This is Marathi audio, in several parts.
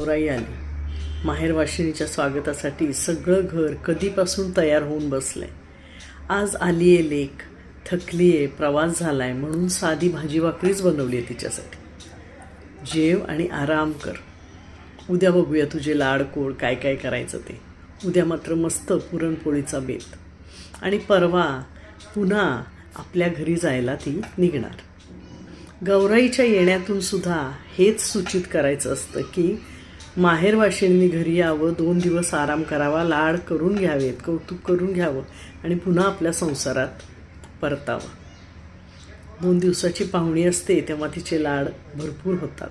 गौराई आली. माहेरवाशिनीच्या स्वागतासाठी सगळं घर कधीपासून तयार होऊन बसलं. आहे आज आली आहे लेक थकली आहे प्रवास झाला आहे म्हणून साधी भाजी भाकरीच बनवली आहे तिच्यासाठी. जेव आणि आराम कर. उद्या बघूया तुझे लाडकोड काय काय करायचं ते. उद्या मात्र मस्त पुरणपोळीचा बेत. आणि परवा पुन्हा आपल्या घरी जायला ती निघणार. गौराईच्या येण्यातून सुद्धा हेच सूचित करायचं असतं की माहेरवाशिणींनी घरी यावं दोन दिवस आराम करावा लाड करून घ्यावेत कौतुक करून घ्यावं आणि पुन्हा आपल्या संसारात परतावं. दोन दिवसाची पाहुणी असते तेव्हा तिचे लाड भरपूर होतात.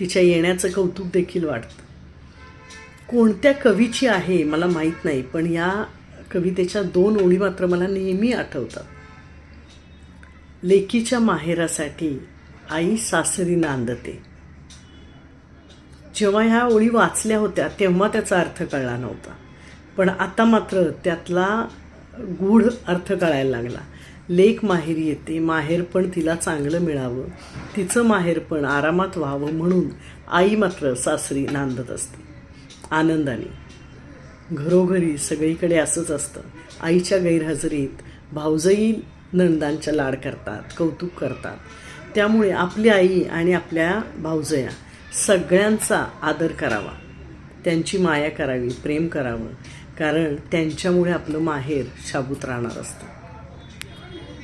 तिच्या येण्याचं कौतुक देखील वाटतं. कोणत्या कवीची आहे मला माहीत नाही पण या कवितेच्या दोन ओळी मात्र मला नेहमी आठवतात. लेकीच्या माहेरासाठी आई सासरी नांदते. जेव्हा ह्या ओळी वाचल्या होत्या तेव्हा त्याचा अर्थ कळला नव्हता. पण आता मात्र त्यातला गूढ अर्थ कळायला लागला. लेक माहेरी येते माहेर पण तिला चांगलं मिळावं. तिचं माहेर पण आरामात व्हावं म्हणून आई मात्र सासरी नांदत असते. आनंदाने. घरोघरी सगळीकडे असंच असतं. आईच्या गैरहजेरीत भाऊजई नंदांच्या लाड करतात कौतुक करतात. त्यामुळे आपली आई आणि आपल्या भाऊजया सगळ्यांचा आदर करावा. त्यांची माया करावी प्रेम करावं. कारण त्यांच्यामुळे आपलं माहेर शाबूत राहणार असतं.